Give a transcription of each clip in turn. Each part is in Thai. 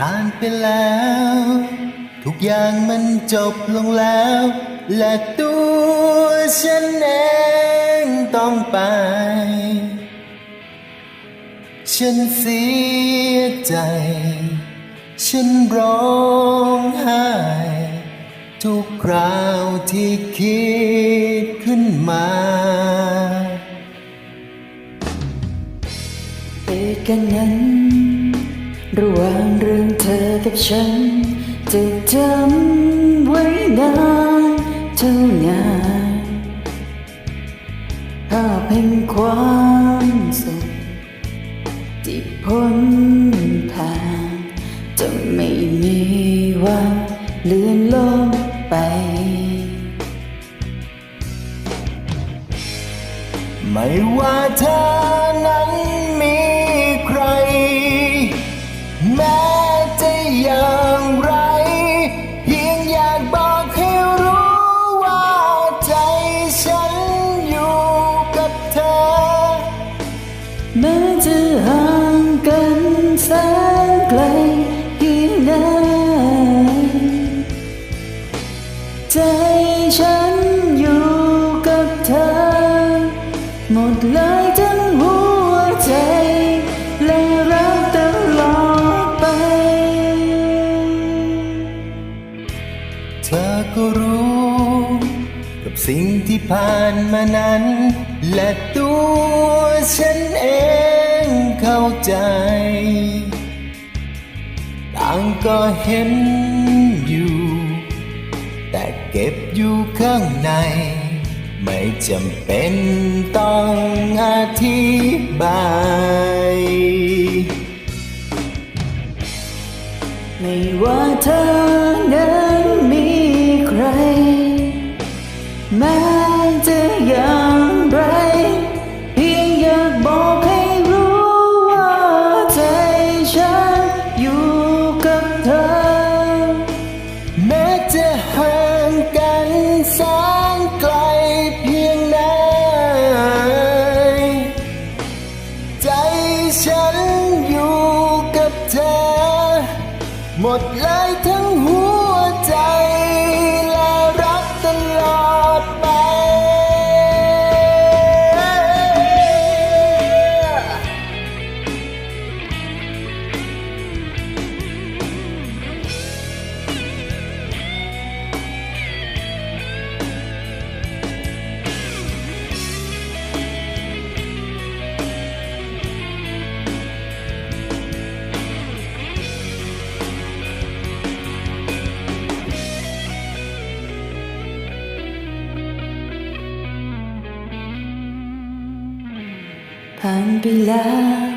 ผ่านไปแล้ว ทุกอย่างมันจบลงแล้ว และตัวฉันเองต้องไป ฉันเสียใจ ฉันร้องไห้ ทุกคราวที่คิดขึ้นมาเหตุกนั้น ระหว่างเรื่องเธอกับฉัน จะจำไว้นานเท่านานภาพแห่งความสุขที่พ้นผ่าน จะไม่มีวันเลือนลงไป ไม่ว่าเธอ สิ่งที่ผ่านมานั้น และตัวฉันเองเข้าใจ ต่างก็เห็นอยู่ แต่เก็บอยู่ข้างใน ไม่จำเป็นต้องอธิบาย แม้จะอย่างไร เพียงอยากบอกให้รู้ว่าใจฉันอยู่กับเธอ แม้จะห่างกันแสนไกลเพียงไหนใจฉันอยู่กับเธอ หมดเลยทั้งหั ผ่านไปแล้ว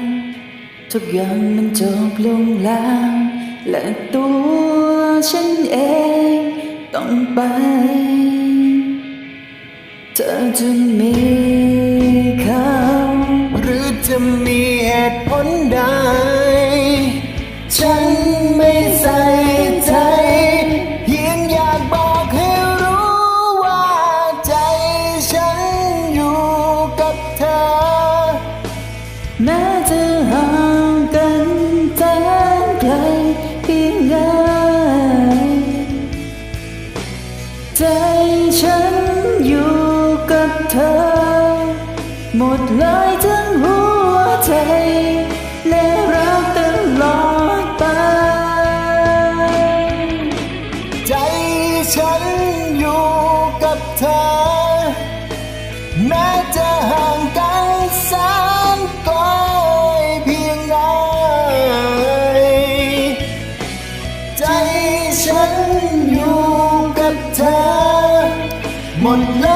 ทุกอย่างมันจบลงแล้ว และตัวฉันเองต้องไป เธอจะมีเขาหรือจะมีเหตุผลใด เธอ หมดเลยทั้งหัวใจและรักตลอดไป ใจฉันอยู่กับเธอ แม้จะห่างกันแสนไกลเพียงไหนใจฉันอยู่กับเธอ หมดเล